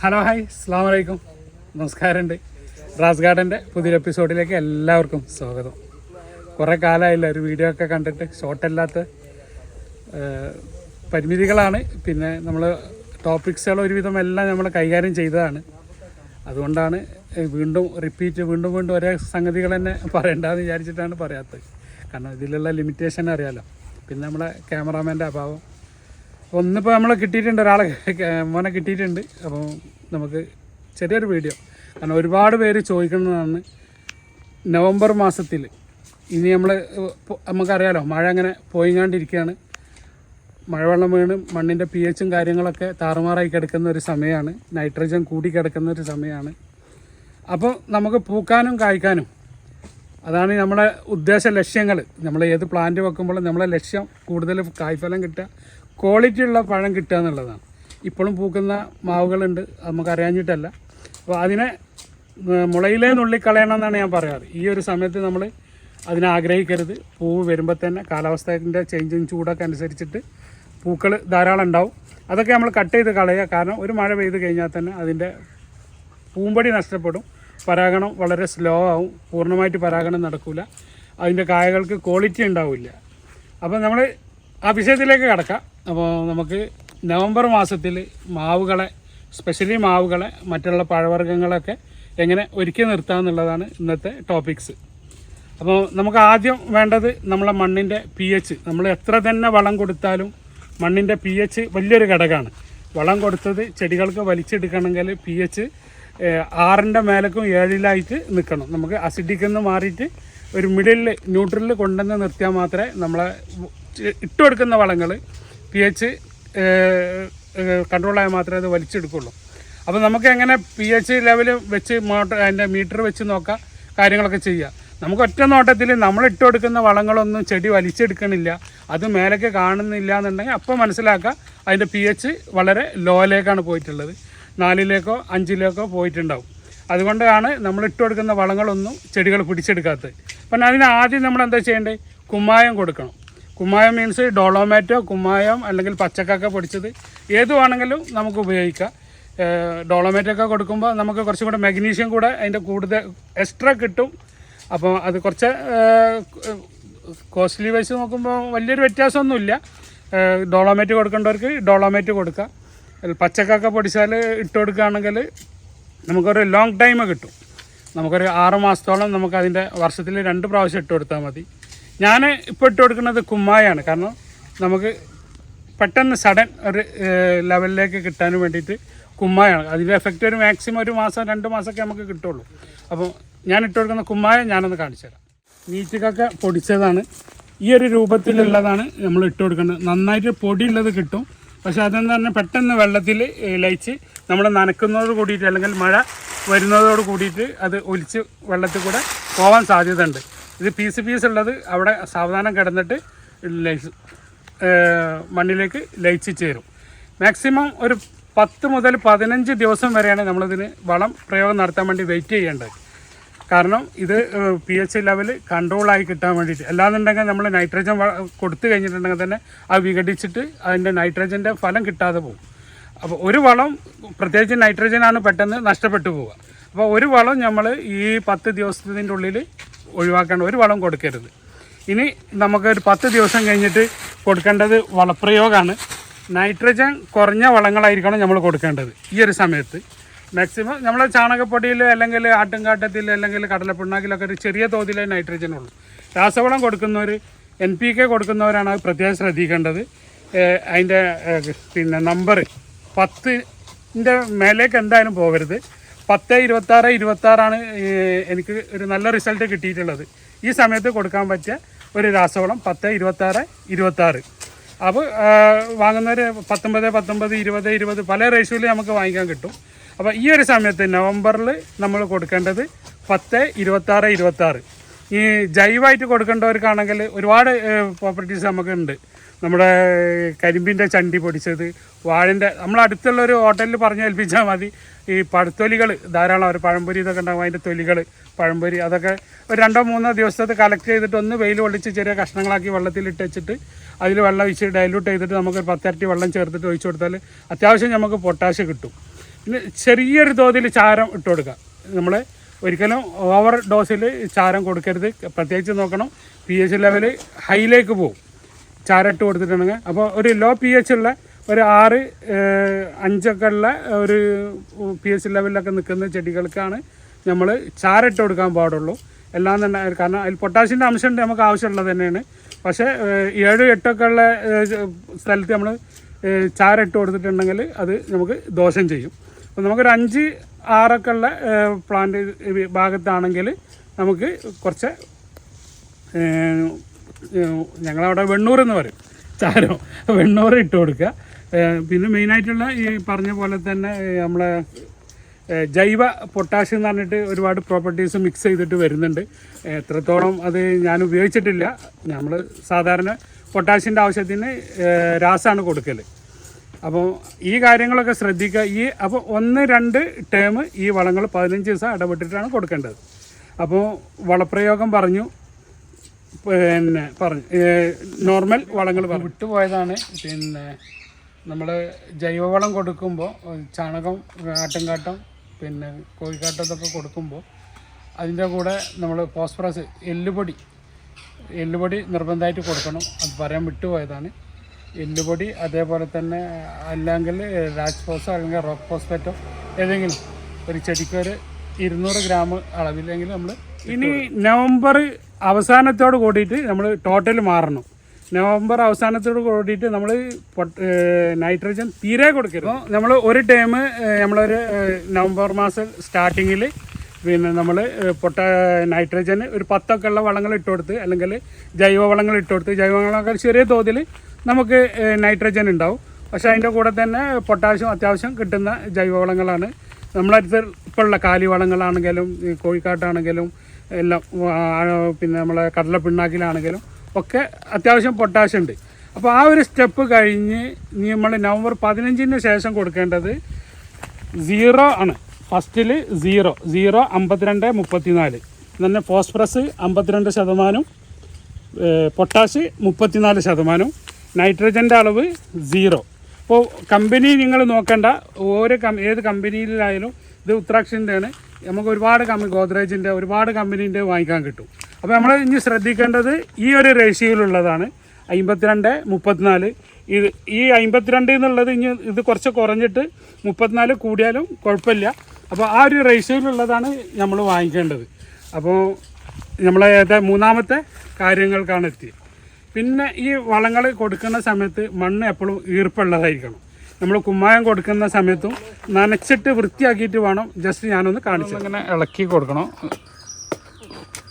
Hello hi അസ്സാം വലൈക്കും നമസ്കാരമുണ്ട്. റാസ് ഗാർഡന്റെ പുതിയൊരു എപ്പിസോഡിലേക്ക് എല്ലാവർക്കും സ്വാഗതം. കുറേ കാലമായില്ല ഒരു വീഡിയോ ഒക്കെ കണ്ടിട്ട് ഷോർട്ടല്ലാത്ത പരിമിതികളാണ്. പിന്നെ നമ്മൾ ടോപ്പിക്സുകൾ ഒരുവിധം എല്ലാം നമ്മൾ കൈകാര്യം ചെയ്തതാണ്. അതുകൊണ്ടാണ് വീണ്ടും റിപ്പീറ്റ് വീണ്ടും വീണ്ടും ഒരേ സംഗതികൾ തന്നെ പറയണ്ടെന്ന് വിചാരിച്ചിട്ടാണ് പറയാത്തത്. കാരണം ഇതിലുള്ള ലിമിറ്റേഷൻ അറിയാലോ. പിന്നെ നമ്മളെ ക്യാമറാമാന്റെ അഭാവം. ഒന്നിപ്പോൾ നമ്മളെ കിട്ടിയിട്ടുണ്ട് ഒരാളെ മോനെ കിട്ടിയിട്ടുണ്ട്. അപ്പോൾ നമുക്ക് ചെറിയൊരു വീഡിയോ. കാരണം ഒരുപാട് പേര് ചോദിക്കുന്നതാണ് നവംബർ മാസത്തിൽ ഇനി നമ്മൾ നമുക്കറിയാലോ മഴ അങ്ങനെ പോയിങ്ങാണ്ടിരിക്കുകയാണ്. മഴവെള്ളം വീണ് മണ്ണിന്റെ പി എച്ചും കാര്യങ്ങളൊക്കെ താറുമാറായി കിടക്കുന്ന ഒരു സമയമാണ്. നൈട്രജൻ കൂടി കിടക്കുന്ന ഒരു സമയമാണ്. അപ്പോൾ നമുക്ക് പൂക്കാനും കായ്ക്കാനും അതാണ് നമ്മുടെ ഉദ്ദേശ ലക്ഷ്യങ്ങൾ നമ്മൾ ഏത് പ്ലാന്റ് വെക്കുമ്പോഴും നമ്മളെ ലക്ഷ്യം കൂടുതൽ കായ്ഫലം കിട്ടുക ക്വാളിറ്റി ഉള്ള പഴം കിട്ടുക എന്നുള്ളതാണ്. ഇപ്പോഴും പൂക്കുന്ന മാവുകളുണ്ട് നമുക്ക് അറിയാഞ്ഞിട്ടല്ല. അപ്പോൾ അതിനെ മുളയിലേ നുള്ളിക്കളയണം എന്നാണ് ഞാൻ പറയാറ്. ഈ ഒരു സമയത്ത് നമ്മൾ അതിനെ ആഗ്രഹിക്കരുത്. പൂവ് വരുമ്പോൾ തന്നെ കാലാവസ്ഥേന്റെ ചേഞ്ചും ചൂടൊക്കെ അനുസരിച്ചിട്ട് പൂക്കൾ ധാരാളം ഉണ്ടാവും. അതൊക്കെ നമ്മൾ കട്ട് ചെയ്ത് കളയുക. കാരണം ഒരു മഴ പെയ്ത് കഴിഞ്ഞാൽ തന്നെ അതിന്റെ പൂമ്പടി നഷ്ടപ്പെടും. പരാഗണം വളരെ സ്ലോ ആവും. പൂർണമായിട്ട് പരാഗണം നടക്കില്ല അതിന്റെ കായകൾക്ക് ക്വാളിറ്റി ഉണ്ടാവില്ല. അപ്പോൾ നമ്മൾ ആ വിഷയത്തിലേക്ക് കടക്കാം. അപ്പോൾ നമുക്ക് നവംബർ മാസത്തിൽ മാവുകളെ സ്പെഷ്യലി മാവുകളെ മറ്റുള്ള പഴവർഗങ്ങളൊക്കെ എങ്ങനെ ഒരുക്കി നിർത്താമെന്നുള്ളതാണ് ഇന്നത്തെ ടോപ്പിക്സ് അപ്പോൾ നമുക്ക് ആദ്യം വേണ്ടത് നമ്മളെ മണ്ണിന്റെ പി എച്ച് നമ്മൾ എത്ര തന്നെ വളം കൊടുത്താലും മണ്ണിന്റെ പി എച്ച് വലിയൊരു ഘടകമാണ്. വളം കൊടുത്തത് ചെടികൾക്ക് വലിച്ചെടുക്കണമെങ്കിൽ പി എച്ച് ആറിന്റെ മേലക്കും ഏഴിലായിട്ട് നിൽക്കണം. നമുക്ക് അസിഡിക്കെന്ന് മാറിയിട്ട് ഒരു മിഡിലിൽ ന്യൂട്രലിൽ കൊണ്ടുവന്ന് നിർത്തിയാൽ മാത്രമേ നമ്മളെ ഇട്ട് കൊടുക്കുന്ന വളങ്ങൾ പി എച്ച് കൺട്രോളായാൽ മാത്രമേ അത് വലിച്ചെടുക്കുള്ളൂ. അപ്പോൾ നമുക്ക് എങ്ങനെ പി എച്ച് ലെവൽ വെച്ച് മോട്ടർ അതിന്റെ മീറ്റർ വെച്ച് നോക്കാം കാര്യങ്ങളൊക്കെ ചെയ്യുക നമുക്ക് ഒറ്റ നോട്ടത്തിൽ നമ്മൾ ഇട്ട് കൊടുക്കുന്ന വളങ്ങളൊന്നും ചെടി വലിച്ചെടുക്കണില്ല അത് മേലേക്ക് കാണുന്നില്ല എന്നുണ്ടെങ്കിൽ അപ്പോൾ മനസ്സിലാക്കുക അതിന്റെ പി എച്ച് വളരെ ലോയിലേക്കാണ് പോയിട്ടുള്ളത്. നാലിലേക്കോ അഞ്ചിലേക്കോ പോയിട്ടുണ്ടാവും. അതുകൊണ്ടാണ് നമ്മൾ ഇട്ട് കൊടുക്കുന്ന വളങ്ങളൊന്നും ചെടികൾ പിടിച്ചെടുക്കാത്തത്. അപ്പം അതിന് ആദ്യം നമ്മൾ എന്താ ചെയ്യേണ്ടത്? കുമ്മായം കൊടുക്കണം. കുമ്മായം മീൻസ് ഡോളോമാറ്റോ കുമ്മായം അല്ലെങ്കിൽ പച്ചക്കൊക്കെ പൊടിച്ചത് ഏതുവാണെങ്കിലും നമുക്ക് ഉപയോഗിക്കാം. ഡോളോമേറ്റൊക്കെ കൊടുക്കുമ്പോൾ നമുക്ക് കുറച്ചും കൂടെ മഗ്നീഷ്യം കൂടെ അതിന്റെ കൂടുതൽ എക്സ്ട്രാ കിട്ടും. അപ്പോൾ അത് കുറച്ച് കോസ്റ്റ്ലി വൈസ് നോക്കുമ്പോൾ വലിയൊരു വ്യത്യാസമൊന്നുമില്ല. ഡോളോമേറ്റ് കൊടുക്കേണ്ടവർക്ക് ഡോളോമേറ്റ് കൊടുക്കാം. പച്ചക്കൊക്കെ പൊടിച്ചാൽ ഇട്ട് കൊടുക്കുകയാണെങ്കിൽ നമുക്കൊരു ലോങ് ടൈം കിട്ടും. നമുക്കൊരു ആറ് മാസത്തോളം നമുക്ക് അതിന്റെ വർഷത്തിൽ രണ്ട് പ്രാവശ്യം ഇട്ട് കൊടുത്താൽ മതി. ഞാൻ ഇപ്പോൾ ഇട്ട് കൊടുക്കുന്നത് കുമ്മായാണ്. കാരണം നമുക്ക് പെട്ടെന്ന് സഡൻ ഒരു ലെവലിലേക്ക് കിട്ടാൻ വേണ്ടിയിട്ട് കുമ്മായാണ്. അതിന്റെ എഫക്റ്റ് ഒരു മാക്സിമം ഒരു മാസം രണ്ട് മാസമൊക്കെ നമുക്ക് കിട്ടുള്ളൂ. അപ്പോൾ ഞാൻ ഇട്ട് കൊടുക്കുന്ന കുമ്മായ ഞാനൊന്ന് കാണിച്ചു തരാം. നീറ്റിക്കൊക്കെ പൊടിച്ചതാണ്. ഈ ഒരു രൂപത്തിലുള്ളതാണ് നമ്മൾ ഇട്ട് കൊടുക്കേണ്ടത് നന്നായിട്ട് പൊടിയുള്ളത് കിട്ടും. പക്ഷെ അതെന്ന് പറഞ്ഞാൽ പെട്ടെന്ന് വെള്ളത്തിൽ ലയിച്ച് നമ്മൾ നനക്കുന്നതോട് കൂടിയിട്ട് അല്ലെങ്കിൽ മഴ വരുന്നതോട് കൂടിയിട്ട് അത് ഒലിച്ച് വെള്ളത്തിൽ കൂടെ പോകാൻ സാധ്യത ഉണ്ട് ഇത് പീസ് പീസ് ഉള്ളത് അവിടെ സാവധാനം കിടന്നിട്ട് മണ്ണിലേക്ക് ലയിച്ച് ചേരും. മാക്സിമം ഒരു പത്ത് മുതൽ പതിനഞ്ച് ദിവസം വരെയാണ് നമ്മളിതിന് വളം പ്രയോഗം നടത്താൻ വേണ്ടി വെയിറ്റ് ചെയ്യേണ്ടത്. കാരണം ഇത് പി എച്ച് ലെവൽ കൺട്രോളായി കിട്ടാൻ വേണ്ടിയിട്ട്. അല്ലാന്നുണ്ടെങ്കിൽ നമ്മൾ നൈട്രജൻ കൊടുത്തു കഴിഞ്ഞിട്ടുണ്ടെങ്കിൽ തന്നെ അത് വിഘടിച്ചിട്ട് അതിന്റെ നൈട്രജന്റെ ഫലം കിട്ടാതെ പോകും. അപ്പോൾ ഒരു വളം പ്രത്യേകിച്ച് നൈട്രജനാണ് പെട്ടെന്ന് നഷ്ടപ്പെട്ടു പോവുക. അപ്പോൾ ഒരു വളം നമ്മൾ ഈ പത്ത് ദിവസത്തിന്റെ ഉള്ളിൽ ഒഴിവാക്കേണ്ട ഒരു വളം കൊടുക്കരുത്. ഇനി നമുക്കൊരു പത്ത് ദിവസം കഴിഞ്ഞിട്ട് കൊടുക്കേണ്ടത് വളപ്രയോഗമാണ് നൈട്രജൻ കുറഞ്ഞ വളങ്ങളായിരിക്കണം നമ്മൾ കൊടുക്കേണ്ടത് ഈ ഒരു സമയത്ത്. മാക്സിമം നമ്മൾ ചാണകപ്പൊടിയിൽ അല്ലെങ്കിൽ ആട്ടുംകാട്ടത്തിൽ അല്ലെങ്കിൽ കടലപ്പിണ്ണാക്കിലൊക്കെ ഒരു ചെറിയ തോതിലേ നൈട്രജൻ ഉള്ളൂ. രാസവളം കൊടുക്കുന്നവർ എൻ പി കെ കൊടുക്കുന്നവരാണ് അത് പ്രത്യേകം ശ്രദ്ധിക്കേണ്ടത്. അതിന്റെ പിന്നെ നമ്പർ പത്തിന്റെ മേലേക്ക് എന്തായാലും പോകരുത്. പത്ത് ഇരുപത്തി ആറ് ഇരുപത്തി ആറാണ് എനിക്ക് ഒരു നല്ല റിസൾട്ട് കിട്ടിയിട്ടുള്ളത്. ഈ സമയത്ത് കൊടുക്കാൻ പറ്റിയ ഒരു രാസവളം പത്ത് ഇരുപത്തി ആറ് ഇരുപത്തി ആറ് അപ്പോൾ വാങ്ങുന്നവർ പത്തൊമ്പത് പത്തൊമ്പത് ഇരുപത് ഇരുപത് പല റേഷ്യോയിൽ നമുക്ക് വാങ്ങിക്കാൻ കിട്ടും. അപ്പോൾ ഈ ഒരു സമയത്ത് നവംബറിൽ നമ്മൾ കൊടുക്കേണ്ടത് പത്ത് ഇരുപത്തി ഇരുപത്താറ് ഇരുപത്താറ്. ഈ ജൈവമായിട്ട് കൊടുക്കേണ്ടവർക്കാണെങ്കിൽ ഒരുപാട് പ്രോപ്പർട്ടീസ് നമുക്ക് ഉണ്ട്. നമ്മുടെ കരിമ്പിന്റെ ചണ്ടി പൊടിച്ചത് നമ്മൾ അടുത്തുള്ള ഒരു ഹോട്ടലിൽ പറഞ്ഞ് ഏൽപ്പിച്ചാൽ മതി. ഈ പഴത്തൊലികൾ ധാരാളം ഒരു പഴംപൊരി ഇതൊക്കെ ഉണ്ടാകും അതിന്റെ തൊലികൾ പഴംപൊരി അതൊക്കെ ഒരു രണ്ടോ മൂന്നോ ദിവസത്തെ കളക്ട് ചെയ്തിട്ട് ഒന്ന് വെയിൽ ഒളിച്ച് ചെറിയ കഷ്ണങ്ങളാക്കി വെള്ളത്തിലിട്ട് വെച്ചിട്ട് അതിൽ വെള്ളം ഒഴിച്ച് ഡൈലൂട്ട് ചെയ്തിട്ട് നമുക്ക് പത്തരട്ടി വെള്ളം ചേർത്തിട്ട് ഒഴിച്ചു കൊടുത്താൽ അത്യാവശ്യം നമുക്ക് പൊട്ടാഷ് കിട്ടും. പിന്നെ ചെറിയൊരു തോതിൽ ചാരം ഇട്ട് കൊടുക്കുക. നമ്മൾ ഒരിക്കലും ഓവർ ഡോസിൽ ചാരം കൊടുക്കരുത്. പ്രത്യേകിച്ച് നോക്കണം. പി എച്ച് ലെവൽ ഹൈയിലേക്ക് പോകും ചാരം ഇട്ട് കൊടുത്തിട്ടുണ്ടെങ്കിൽ. അപ്പോൾ ഒരു ലോ പി എച്ച് ഉള്ള ഒരു ആറ് അഞ്ചൊക്കെ ഉള്ള ഒരു പി എച്ച് ലെവലിലൊക്കെ നിൽക്കുന്ന ചെടികൾക്കാണ് നമ്മൾ ചാരട്ട് കൊടുക്കാൻ പാടുള്ളൂ. എല്ലാം തന്നെ കാരണം അതിൽ പൊട്ടാഷ്യന്റെ അംശം നമുക്ക് ആവശ്യമുള്ളത് തന്നെയാണ്. പക്ഷേ ഏഴ് എട്ടൊക്കെ ഉള്ള സ്ഥലത്ത് നമ്മൾ ചാരട്ട് കൊടുത്തിട്ടുണ്ടെങ്കിൽ അത് നമുക്ക് ദോഷം ചെയ്യും. അപ്പോൾ നമുക്കൊരു അഞ്ച് ആറൊക്കെ ഉള്ള പ്ലാന്റ് ഭാഗത്താണെങ്കിൽ നമുക്ക് കുറച്ച് ഞങ്ങളവിടെ വെണ്ണൂർ എന്ന് പറയും. ചാരം. വെണ്ണൂർ ഇട്ട് കൊടുക്കുക. പിന്നെ മെയിനായിട്ടുള്ള ഈ പറഞ്ഞ പോലെ തന്നെ നമ്മളെ ജൈവ പൊട്ടാഷ്യം എന്ന് പറഞ്ഞിട്ട് ഒരുപാട് പ്രോപ്പർട്ടീസ് മിക്സ് ചെയ്തിട്ട് വരുന്നുണ്ട്. എത്രത്തോളം അത് ഞാൻ ഉപയോഗിച്ചിട്ടില്ല. നമ്മൾ സാധാരണ പൊട്ടാഷ്യന്റെ ആവശ്യത്തിന് രാസമാണ് കൊടുക്കൽ അപ്പോൾ ഈ കാര്യങ്ങളൊക്കെ ശ്രദ്ധിക്കുക. ഈ അപ്പോൾ ഒന്ന് രണ്ട് ടേം ഈ വളങ്ങൾ പതിനഞ്ച് ദിവസം ഇടപെട്ടിട്ടാണ് കൊടുക്കേണ്ടത്. അപ്പോൾ വളപ്രയോഗം പറഞ്ഞു. പിന്നെ പറഞ്ഞു നോർമൽ വളങ്ങൾ പറഞ്ഞു. വിട്ടുപോയതാണ്. പിന്നെ നമ്മൾ ജൈവവളം കൊടുക്കുമ്പോൾ ചാണകം ആട്ടുംകാട്ടം പിന്നെ കോഴിക്കാട്ടം ഇതൊക്കെ കൊടുക്കുമ്പോൾ അതിന്റെ കൂടെ നമ്മൾ ഫോസ്ഫറസ് എല്ലുപൊടി എല്ലുപൊടി നിർബന്ധമായിട്ട് കൊടുക്കണം. അത് പറയാൻ വിട്ടുപോയതാണ്. എല്ലുപൊടി അതേപോലെ തന്നെ അല്ലെങ്കിൽ രാജ്ഫോസോ അല്ലെങ്കിൽ റോക്ക് ഫോസ്ഫേറ്റോ ഏതെങ്കിലും ഒരു ചെടിക്ക് ഒരു ഇരുന്നൂറ് ഗ്രാം അളവില്ലെങ്കിൽ നമ്മൾ ഇനി നവംബർ അവസാനത്തോട് കൂടിയിട്ട് നമ്മൾ ടോട്ടൽ മാറണം. നവംബർ അവസാനത്തോട് കൂടിയിട്ട് നമ്മൾ നൈട്രജൻ തീരെ കൊടുക്കരുത്. നമ്മൾ ഒരു ടൈം നമ്മളൊരു നവംബർ മാസം സ്റ്റാർട്ടിങ്ങിൽ പിന്നെ നമ്മൾ പൊട്ട നൈട്രജന് ഒരു പത്തൊക്കെ ഉള്ള വളങ്ങൾ ഇട്ട് കൊടുത്ത് അല്ലെങ്കിൽ ജൈവ വളങ്ങൾ ഇട്ട് കൊടുത്ത് ജൈവ വളങ്ങൾ ചെറിയ തോതിൽ നമുക്ക് നൈട്രജൻ ഉണ്ടാവും. പക്ഷേ അതിന്റെ കൂടെ തന്നെ പൊട്ടാഷ്യം അത്യാവശ്യം കിട്ടുന്ന ജൈവ വളങ്ങളാണ്. നമ്മളടുത്ത് ഇപ്പോൾ ഉള്ള കാലിവളങ്ങളാണെങ്കിലും കോഴിക്കാട്ടാണെങ്കിലും എല്ലാം പിന്നെ നമ്മളെ കടല പിണ്ണാക്കിലാണെങ്കിലും ഒക്കെ അത്യാവശ്യം പൊട്ടാഷ്യം ഉണ്ട്. അപ്പോൾ ആ ഒരു സ്റ്റെപ്പ് കഴിഞ്ഞ് നമ്മൾ നവംബർ പതിനഞ്ചിന് ശേഷം കൊടുക്കേണ്ടത് സീറോ ആണ്. ഫസ്റ്റിൽ സീറോ സീറോ അമ്പത്തിരണ്ട് മുപ്പത്തിനാല്. തന്നെ ഫോസ്ഫറസ് അമ്പത്തിരണ്ട് ശതമാനം പൊട്ടാഷ് മുപ്പത്തിനാല് ശതമാനം നൈട്രജന്റെ അളവ് സീറോ അപ്പോൾ കമ്പനി നിങ്ങൾ നോക്കേണ്ട ഓരോ കം ഏത് കമ്പനിയിലായാലും ഇത് ഉത്തരാക്ഷന്റെ ആണ് നമുക്ക് ഒരുപാട് കമ്പനി ഗോദ്രേജിന്റെ ഒരുപാട് കമ്പനീന്റെ വാങ്ങിക്കാൻ കിട്ടും. അപ്പോൾ നമ്മൾ ഇനി ശ്രദ്ധിക്കേണ്ടത് ഈ ഒരു റേഷ്യോയിലുള്ളതാണ് അമ്പത്തിരണ്ട് മുപ്പത്തിനാല്. ഇത് ഈ അമ്പത്തിരണ്ട് എന്നുള്ളത് ഇനി ഇത് കുറച്ച് കുറഞ്ഞിട്ട് മുപ്പത്തിനാല് കൂടിയാലും കുഴപ്പമില്ല. അപ്പോൾ ആ ഒരു റേഷ്യോയിലുള്ളതാണ് നമ്മൾ വാങ്ങിക്കേണ്ടത്. അപ്പോൾ നമ്മളെ മൂന്നാമത്തെ കാര്യങ്ങൾക്കാണ് എത്തിയത്. പിന്നെ ഈ വളങ്ങൾ കൊടുക്കുന്ന സമയത്ത് മണ്ണ് എപ്പോഴും ഈർപ്പുള്ളതായിരിക്കണം. നമ്മൾ കുമ്മായം കൊടുക്കുന്ന സമയത്തും നനച്ചിട്ട് വൃത്തിയാക്കിയിട്ട് വേണം ജസ്റ്റ് ഞാനൊന്ന് കാണിച്ചു ഇങ്ങനെ ഇളക്കി കൊടുക്കണം.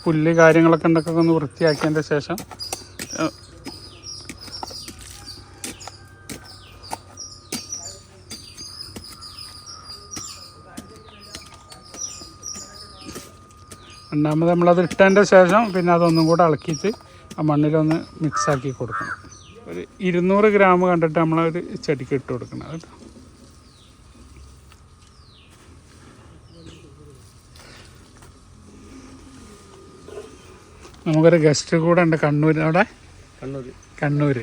പുല്ല് കാര്യങ്ങളൊക്കെ ഉണ്ടൊക്കെ ഒന്ന് വൃത്തിയാക്കിയതിന്റെ ശേഷം രണ്ടാമത് നമ്മളത് ഇട്ടതിന്റെ ശേഷം പിന്നെ അതൊന്നും കൂടെ ഇളക്കിയിട്ട് ആ മണ്ണിലൊന്ന് മിക്സാക്കി കൊടുക്കണം. ഒരു ഇരുന്നൂറ് ഗ്രാം കണ്ടിട്ട് നമ്മളൊരു ചെടിക്ക് ഇട്ട് കൊടുക്കണം കേട്ടോ. നമുക്കൊരു ഗസ്റ്റ് കൂടെ ഉണ്ട് കണ്ണൂർ അവിടെ? കണ്ണൂർ കണ്ണൂർ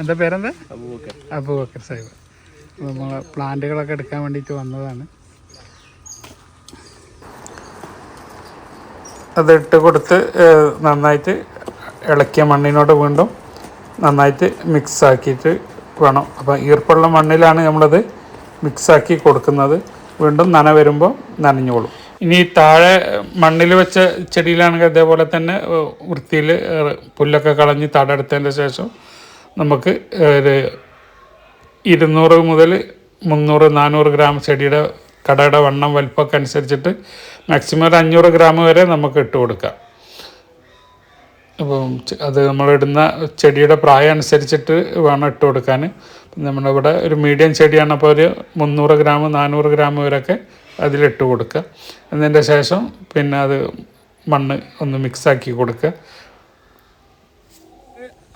എന്താ പേരെന്താ? അബൂബക്കർ. അബൂബക്കർ സാഹിബ്. നമ്മൾ പ്ലാന്റുകളൊക്കെ എടുക്കാൻ വേണ്ടിയിട്ട് വന്നതാണ്. അതിട്ട് കൊടുത്ത് നന്നായിട്ട് ഇളക്കിയ മണ്ണിനോട് വീണ്ടും നന്നായിട്ട് മിക്സ് ആക്കിയിട്ട് വേണം. അപ്പം ഈർപ്പുള്ള മണ്ണിലാണ് നമ്മളത് മിക്സാക്കി കൊടുക്കുന്നത്. വീണ്ടും നന വരുമ്പോൾ നനഞ്ഞോളും. ഇനി താഴെ മണ്ണിൽ വെച്ച ചെടിയിലാണെങ്കിൽ അതേപോലെ തന്നെ വൃത്തിയിൽ പുല്ലൊക്കെ കളഞ്ഞ് തടെടുത്തതിന്റെ ശേഷം നമുക്ക് ഒരു ഇരുന്നൂറ് മുതൽ മുന്നൂറ് നാനൂറ് ഗ്രാം ചെടിയുടെ കടയുടെ വണ്ണം വലിപ്പമൊക്കെ അനുസരിച്ചിട്ട് മാക്സിമം ഒരു അഞ്ഞൂറ് ഗ്രാം വരെ നമുക്ക് ഇട്ട് കൊടുക്കാം. അപ്പം അത് നമ്മളിടുന്ന ചെടിയുടെ പ്രായം അനുസരിച്ചിട്ട് വേണം ഇട്ട് കൊടുക്കാൻ. നമ്മളിവിടെ ഒരു മീഡിയം ചെടിയാണ് അപ്പോൾ ഒരു മുന്നൂറ് ഗ്രാം നാനൂറ് ഗ്രാം വരെയൊക്കെ അതിലിട്ട് കൊടുക്കുക. എന്നതിന്റെ ശേഷം പിന്നെ അത് മണ്ണ് ഒന്ന് മിക്സാക്കി കൊടുക്കുക.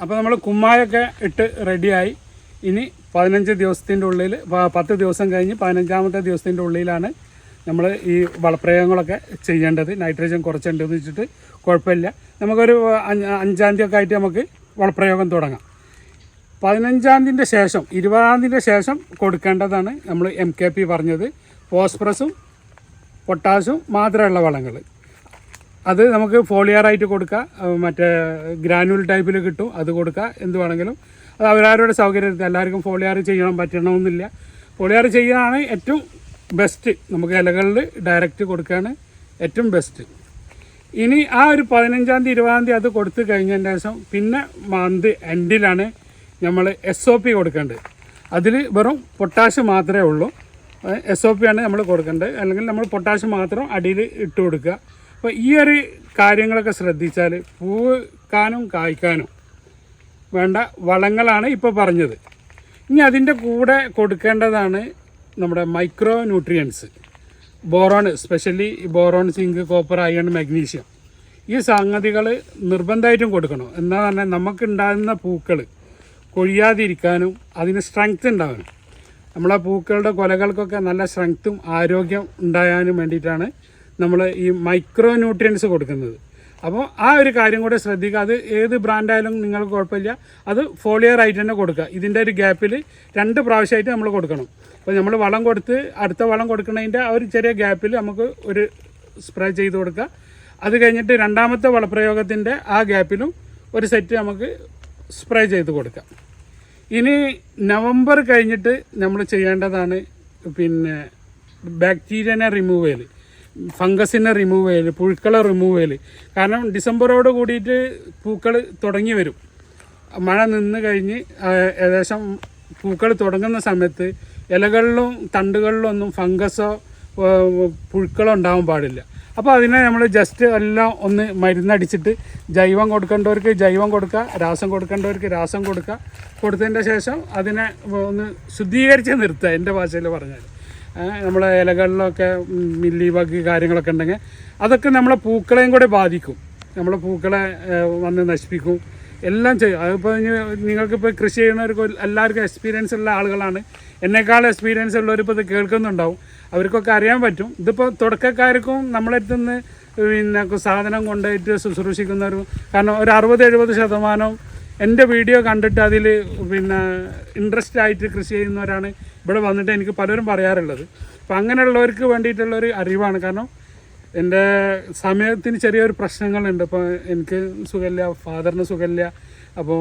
അപ്പോൾ നമ്മൾ കുമ്മായൊക്കെ ഇട്ട് റെഡിയായി ഇനി പതിനഞ്ച് ദിവസത്തിന്റെ ഉള്ളിൽ പത്ത് ദിവസം കഴിഞ്ഞ് പതിനഞ്ചാമത്തെ ദിവസത്തിന്റെ ഉള്ളിലാണ് നമ്മൾ ഈ വളപ്രയോഗങ്ങളൊക്കെ ചെയ്യേണ്ടത്. നൈട്രജൻ കുറച്ചുണ്ടെന്ന് വെച്ചിട്ട് കുഴപ്പമില്ല. നമുക്കൊരു അഞ്ചാം തീയതി ഒക്കെ ആയിട്ട് നമുക്ക് വളപ്രയോഗം തുടങ്ങാം. പതിനഞ്ചാം തീയതിന്റെ ശേഷം ഇരുപതാം തീയതിന്റെ ശേഷം കൊടുക്കേണ്ടതാണ് നമ്മൾ എം കെ പി പറഞ്ഞത്. ഫോസ്ഫറസും പൊട്ടാസും മാത്രമുള്ള വളങ്ങൾ. അത് നമുക്ക് ഫോളിയറായിട്ട് കൊടുക്കുക മറ്റേ ഗ്രാനുവൽ ടൈപ്പിൽ കിട്ടും. അത് കൊടുക്കുക എന്ത് വേണമെങ്കിലും. അത് അവരവരുടെ സൗകര്യത്തിൽ എല്ലാവർക്കും ഫോളിയാർ ചെയ്യണം പറ്റണമെന്നില്ല. ഫോളിയാർ ചെയ്യാനാണ് ഏറ്റവും ബെസ്റ്റ് നമുക്ക് ഇലകളിൽ ഡയറക്റ്റ് കൊടുക്കുകയാണ് ഏറ്റവും ബെസ്റ്റ് ഇനി ആ ഒരു പതിനഞ്ചാം തീയതി ഇരുപതാം തീയതി അത് കൊടുത്തു കഴിഞ്ഞതിന് ശേഷം പിന്നെ മന്ത് എൻഡിലാണ് നമ്മൾ എസ് ഒ പി കൊടുക്കേണ്ടത്. അതിൽ വെറും പൊട്ടാഷ് മാത്രമേ ഉള്ളൂ. എസ് ഒ പി ആണ് നമ്മൾ കൊടുക്കേണ്ടത്. അല്ലെങ്കിൽ നമ്മൾ പൊട്ടാഷ് മാത്രം അടിയിൽ ഇട്ട് കൊടുക്കുക. അപ്പോൾ ഈ ഒരു കാര്യങ്ങളൊക്കെ ശ്രദ്ധിച്ചാൽ പൂക്കാനും കായ്ക്കാനും വേണ്ട വളങ്ങളാണ് ഇപ്പോൾ പറഞ്ഞത്. ഇനി അതിന്റെ കൂടെ കൊടുക്കേണ്ടതാണ് നമ്മുടെ micro nutrients boron specially boron zinc copper iron magnesium. ഈ സംഗതികൾ നിർബന്ധമായിട്ടും കൊടുക്കണം. എന്നാൽ തന്നെ നമുക്കുണ്ടാകുന്ന പൂക്കൾ കൊഴിയാതിരിക്കാനും അതിന് സ്ട്രെങ്ത് ഉണ്ടാകണം നമ്മളെ പൂക്കളുടെ കൊലകൾക്കൊക്കെ നല്ല സ്ട്രെങ്ത്തും ആരോഗ്യം ഉണ്ടാകാനും വേണ്ടിയിട്ടാണ് നമ്മൾ ഈ മൈക്രോ ന്യൂട്രിയൻസ് കൊടുക്കുന്നത്. അപ്പോൾ ആ ഒരു കാര്യം കൂടെ ശ്രദ്ധിക്കുക. അത് ഏത് ബ്രാൻഡായാലും നിങ്ങൾക്ക് കുഴപ്പമില്ല. അത് ഫോളിയർ ആയിട്ട് തന്നെ കൊടുക്കുക. ഇതിന്റെ ഒരു ഗ്യാപ്പിൽ രണ്ട് പ്രാവശ്യമായിട്ട് നമ്മൾ കൊടുക്കണം. അപ്പോൾ നമ്മൾ വളം കൊടുത്ത് അടുത്ത വളം കൊടുക്കുന്നതിന്റെ ആ ഒരു ചെറിയ ഗ്യാപ്പിൽ നമുക്ക് ഒരു സ്പ്രേ ചെയ്ത് കൊടുക്കുക അത് കഴിഞ്ഞിട്ട് രണ്ടാമത്തെ വളപ്രയോഗത്തിന്റെ ആ ഗ്യാപ്പിലും ഒരു സെറ്റ് നമുക്ക് സ്പ്രേ ചെയ്ത് കൊടുക്കാം. ഇനി നവംബർ കഴിഞ്ഞിട്ട് നമ്മൾ ചെയ്യേണ്ടതാണ് പിന്നെ ബാക്ടീരിയനെ റിമൂവ് ചെയ്യൽ ഫംഗസിനെ റിമൂവ് ചെയ്യൽ പുഴുക്കളെ റിമൂവ് ചെയ്യൽ കാരണം ഡിസംബറോട് കൂടിയിട്ട് പൂക്കൾ തുടങ്ങി വരും. മഴ നിന്ന് കഴിഞ്ഞ് ഏകദേശം പൂക്കൾ തുടങ്ങുന്ന സമയത്ത് ഇലകളിലും തണ്ടുകളിലും ഒന്നും ഫംഗസോ പുഴുക്കളോ ഉണ്ടാവാൻ പാടില്ല. അപ്പോൾ അതിനെ നമ്മൾ ജസ്റ്റ് എല്ലാം ഒന്ന് മരുന്നടിച്ചിട്ട് ജൈവം കൊടുക്കേണ്ടവർക്ക് ജൈവം കൊടുക്കുക രാസം കൊടുക്കേണ്ടവർക്ക് രാസം കൊടുക്കുക. കൊടുത്തതിന്റെ ശേഷം അതിനെ ഒന്ന് ശുദ്ധീകരിച്ച് നിർത്തുക എന്റെ ഭാഷയിൽ പറഞ്ഞാൽ നമ്മളെ ഇലകളിലൊക്കെ മില്ലി ബഗ് കാര്യങ്ങളൊക്കെ ഉണ്ടെങ്കിൽ അതൊക്കെ നമ്മളെ പൂക്കളെയും കൂടെ ബാധിക്കും. നമ്മളെ പൂക്കളെ വന്ന് നശിപ്പിക്കും. എല്ലാം ചെയ്യും. അതിപ്പോൾ നിങ്ങൾക്കിപ്പോൾ കൃഷി ചെയ്യുന്നവർക്ക് എല്ലാവർക്കും എക്സ്പീരിയൻസ് ഉള്ള ആളുകളാണ്. എന്നെക്കാൾ എക്സ്പീരിയൻസ് ഉള്ളവരിപ്പോൾ ഇത് കേൾക്കുന്നുണ്ടാവും. അവർക്കൊക്കെ അറിയാൻ പറ്റും. ഇതിപ്പോൾ തുടക്കക്കാർക്കും നമ്മളടുത്ത് നിന്ന് പിന്നെ സാധനം കൊണ്ടുപോയിട്ട് ശുശ്രൂഷിക്കുന്നവരും കാരണം ഒരു അറുപത് എഴുപത് ശതമാനം എന്റെ വീഡിയോ കണ്ടിട്ട് അതിൽ പിന്നെ ഇൻട്രസ്റ്റ് ആയിട്ട് കൃഷി ചെയ്യുന്നവരാണ് ഇവിടെ വന്നിട്ട് എനിക്ക് പലരും പറയാറുള്ളത്. അപ്പം അങ്ങനെയുള്ളവർക്ക് വേണ്ടിയിട്ടുള്ളൊരു അറിവാണ്. കാരണം എന്റെ സമയത്തിന് ചെറിയൊരു പ്രശ്നങ്ങളുണ്ട്. ഇപ്പോൾ എനിക്ക് സുഖമില്ല ഫാദറിന് സുഖമില്ല. അപ്പോൾ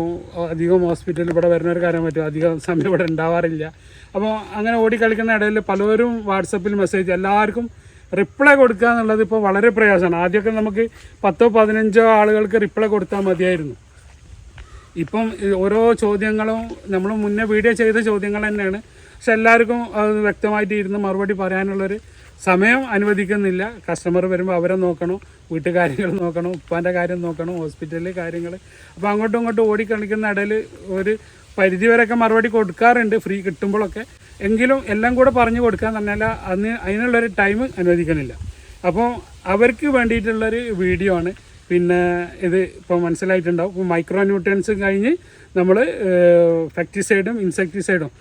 അധികം ഹോസ്പിറ്റലിൽ ഇവിടെ വരുന്ന ഒരു കാര്യം പറ്റും. അധികം സമയം ഇവിടെ ഉണ്ടാവാറില്ല. അപ്പോൾ അങ്ങനെ ഓടിക്കളിക്കുന്ന ഇടയിൽ പലരും വാട്സപ്പിൽ മെസ്സേജ് എല്ലാവർക്കും റിപ്ലൈ കൊടുക്കുക എന്നുള്ളത് ഇപ്പോൾ വളരെ പ്രയാസമാണ്. ആദ്യമൊക്കെ നമുക്ക് പത്തോ പതിനഞ്ചോ ആളുകൾക്ക് റിപ്ലൈ കൊടുത്താൽ മതിയായിരുന്നു. ഇപ്പം ഓരോ ചോദ്യങ്ങളും നമ്മൾ മുന്നേ വീഡിയോ ചെയ്ത ചോദ്യങ്ങൾ തന്നെയാണ്. പക്ഷെ എല്ലാവർക്കും അത് വ്യക്തമായിട്ട് ഇരുന്ന് മറുപടി പറയാനുള്ളൊരു സമയം അനുവദിക്കുന്നില്ല. കസ്റ്റമർ വരുമ്പോൾ അവരെ നോക്കണം വീട്ടുകാര്യങ്ങൾ നോക്കണം ഉപ്പാന്റെ കാര്യം നോക്കണം ഹോസ്പിറ്റലിലെ കാര്യങ്ങൾ. അപ്പോൾ അങ്ങോട്ടും ഇങ്ങോട്ടും ഓടിക്കളിക്കുന്ന ഇടയിൽ ഒരു പരിധിവരെയൊക്കെ മറുപടി കൊടുക്കാറുണ്ട്. ഫ്രീ കിട്ടുമ്പോഴൊക്കെ. എങ്കിലും എല്ലാം കൂടെ പറഞ്ഞു കൊടുക്കാൻ തന്നെയല്ല അന്ന് അതിനുള്ളൊരു ടൈം അനുവദിക്കണില്ല. അപ്പോൾ അവർക്ക് വേണ്ടിയിട്ടുള്ളൊരു വീഡിയോ ആണ്. പിന്നെ ഇത് ഇപ്പോൾ മനസ്സിലായിട്ടുണ്ടാവും. ഇപ്പോൾ മൈക്രോ ന്യൂട്രിയൻസ് കഴിഞ്ഞ് നമ്മൾ ഫെക്ടിസൈഡും ഇൻസെക്ടിസൈഡും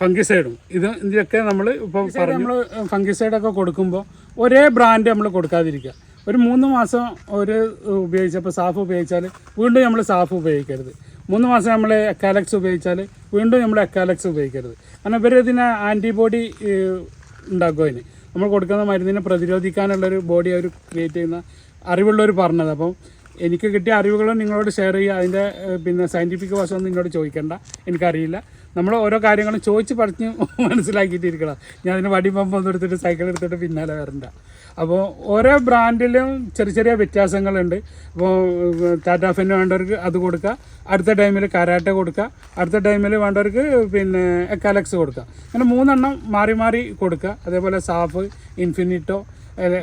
ഫംഗിസൈഡും ഇത് ഇതൊക്കെ നമ്മൾ ഇപ്പോൾ നമ്മൾ ഫംഗിസൈഡൊക്കെ കൊടുക്കുമ്പോൾ ഒരേ ബ്രാൻഡ് നമ്മൾ കൊടുക്കാതിരിക്കുക. ഒരു മൂന്ന് മാസം ഒരു ഉപയോഗിച്ചപ്പോൾ സാഫ് ഉപയോഗിച്ചാൽ വീണ്ടും നമ്മൾ സാഫ് ഉപയോഗിക്കരുത്. മൂന്ന് മാസം നമ്മൾ അക്കാലക്സ് ഉപയോഗിച്ചാൽ വീണ്ടും നമ്മൾ അക്കാലക്സ് ഉപയോഗിക്കരുത്. കാരണം ഇവർ ഇതിനെ ആന്റിബോഡി ഉണ്ടാക്കും അതിന്. നമ്മൾ കൊടുക്കുന്ന മരുന്നിനെ പ്രതിരോധിക്കാനുള്ളൊരു ബോഡി അവർ ക്രിയേറ്റ് ചെയ്യുന്ന അറിവുള്ളവർ പറഞ്ഞത്. അപ്പം എനിക്ക് കിട്ടിയ അറിവുകളും നിങ്ങളോട് ഷെയർ ചെയ്യുക. അതിന്റെ പിന്നെ സയന്റിഫിക് വശമൊന്നും നിങ്ങളോട് ചോദിക്കേണ്ട. എനിക്കറിയില്ല. നമ്മൾ ഓരോ കാര്യങ്ങളും ചോദിച്ച് പറഞ്ഞ് മനസ്സിലാക്കിയിട്ടിരിക്കണം. ഞാൻ അതിന് വടി പമ്പൊന്നും എടുത്തിട്ട് സൈക്കിൾ എടുത്തിട്ട് പിന്നാലെ വരണ്ട. അപ്പോൾ ഓരോ ബ്രാൻഡിലും ചെറിയ ചെറിയ വ്യത്യാസങ്ങളുണ്ട്. അപ്പോൾ ടാറ്റാ ഫെന്ന് വേണ്ടവർക്ക് അത് കൊടുക്കുക അടുത്ത ടൈമിൽ കരാട്ട കൊടുക്കുക അടുത്ത ടൈമിൽ വേണ്ടവർക്ക് പിന്നെ എക്കാലക്സ് കൊടുക്കുക അങ്ങനെ മൂന്നെണ്ണം മാറി മാറി കൊടുക്കുക അതേപോലെ സാഫ് ഇൻഫിനിറ്റോ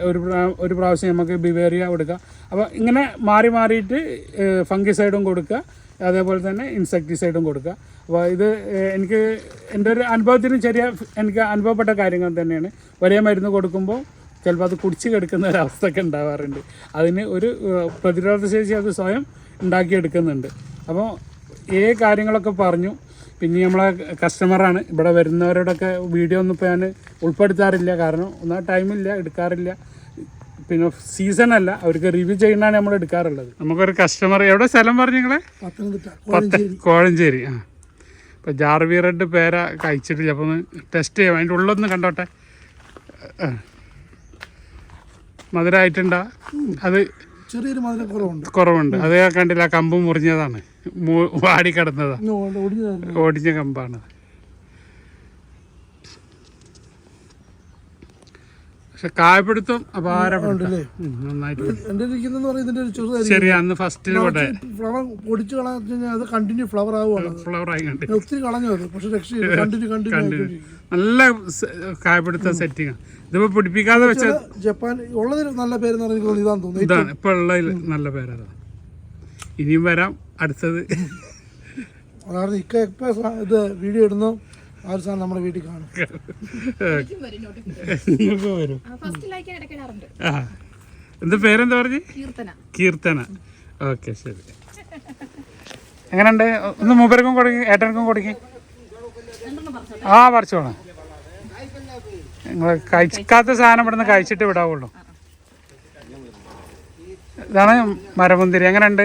ഒരു ഒരു പ്രാവശ്യം നമുക്ക് ബിവേറിയ കൊടുക്കുക അപ്പോൾ ഇങ്ങനെ മാറി മാറിയിട്ട് ഫംഗിസൈഡും കൊടുക്കുക അതേപോലെ തന്നെ ഇൻസെക്ടിസൈഡും കൊടുക്കുക അപ്പോൾ ഇത് എനിക്ക് എന്റെ ഒരു അനുഭവത്തിനും ചെറിയ എനിക്ക് അനുഭവപ്പെട്ട കാര്യങ്ങൾ തന്നെയാണ്. ഒരേ മരുന്ന് കൊടുക്കുമ്പോൾ ചിലപ്പോൾ അത് കുടിച്ച് കിടക്കുന്ന ഒരവസ്ഥയൊക്കെ ഉണ്ടാവാറുണ്ട്. അതിന് ഒരു പ്രതിരോധ ശേഷി അത് സ്വയം ഉണ്ടാക്കിയെടുക്കുന്നുണ്ട്. അപ്പോൾ ഏ കാര്യങ്ങളൊക്കെ പറഞ്ഞു. പിന്നെ നമ്മളെ കസ്റ്റമറാണ്. ഇവിടെ വരുന്നവരോടൊക്കെ വീഡിയോ ഒന്നും ഇപ്പോൾ ഞാൻ ഉൾപ്പെടുത്താറില്ല. കാരണം ഒന്നാ ടൈമില്ല എടുക്കാറില്ല. പിന്നെ സീസൺ അല്ല. അവർക്ക് റിവ്യൂ ചെയ്യുന്നതാണ് നമ്മൾ എടുക്കാറുള്ളത്. നമുക്കൊരു കസ്റ്റമർ എവിടെ സ്ഥലം പറഞ്ഞു നിങ്ങളെ? പത്ത് കോഴഞ്ചേരി. ആ. ഇപ്പോൾ ജാർവി റെഡ് പേര കഴിച്ചിട്ടില്ല. അപ്പോൾ ഒന്ന് ടെസ്റ്റ് ചെയ്യാം. അതിന്റെ ഉള്ളൊന്ന് കണ്ടോട്ടെ. ആ. മധുരമായിട്ടുണ്ടാ അത് ചെറിയൊരു മധുരം കുറവുണ്ട്. കുറവുണ്ട് അത് കണ്ടില്ല കമ്പ് മുറിഞ്ഞതാണ്. വാടി കിടന്നതാണ് ഓടിഞ്ഞ കമ്പാണ് പക്ഷെ കായപിടുത്തം അപാരപ്പെടുത്തും ഉണ്ടല്ലേ നന്നായിട്ട് എന്റെ ഇരിക്കുന്നെന്ന് പറയുന്നത് അന്ന് ഫസ്റ്റിൽ കൊണ്ടേ ഫ്ലവർ പൊടിച്ച് കളഞ്ഞു കഴിഞ്ഞാൽ അത് കണ്ടിന്യൂ ഫ്ലവർ ആവുകയാണ്. ഫ്ലവർ ആയി കണ്ട്. ഞാൻ ഒത്തിരി കളഞ്ഞു അത്. പക്ഷെ രക്ഷയില്ല. കണ്ടിന്യൂ കണ്ടിന്യൂ ആയിക്കൊണ്ടിരിക്കും നല്ല കായപിടുത്ത സെറ്റിങ് ഇതിപ്പോ പിടിപ്പിക്കാതെ വെച്ച ജപ്പാൻ ഉള്ളതിന് നല്ല പേര് എനിക്ക് ഇതാന്ന് തോന്നുന്നു. ഇതാണ്. ഇപ്പൊ ഉള്ളതിൽ നല്ല പേരാണ് ഇനിയും വരാം. അടുത്തത്. അതാണ് ഇക്ക ഇപ്പൊ ഇത് വീഡിയോ ഇടുന്നു. ആ ഒരു സാധനം നമ്മുടെ വീട്ടിൽ കാണും? നിങ്ങൾക്ക് വരും ഫസ്റ്റ് ലൈക്ക് ഇടയ്ക്കിടാറുണ്ട്. ആ. എന്ത് പേരെന്താ പറഞ്ഞു? കീർത്തന. കീർത്തന. ഓക്കെ ശരി. എങ്ങനെയുണ്ട്? ഒന്ന് മൂപ്പർക്കും കൊടുക്കി ഏട്ടനക്കും കൊടുക്കി. ആ പറിച്ചോളാം. നിങ്ങൾ കഴിക്കാത്ത സാധനം ഇവിടെ നിന്ന് കഴിച്ചിട്ട് വിടാവുള്ളൂ. ഇതാണ് മരമുന്തിരി. എങ്ങനെയുണ്ട്?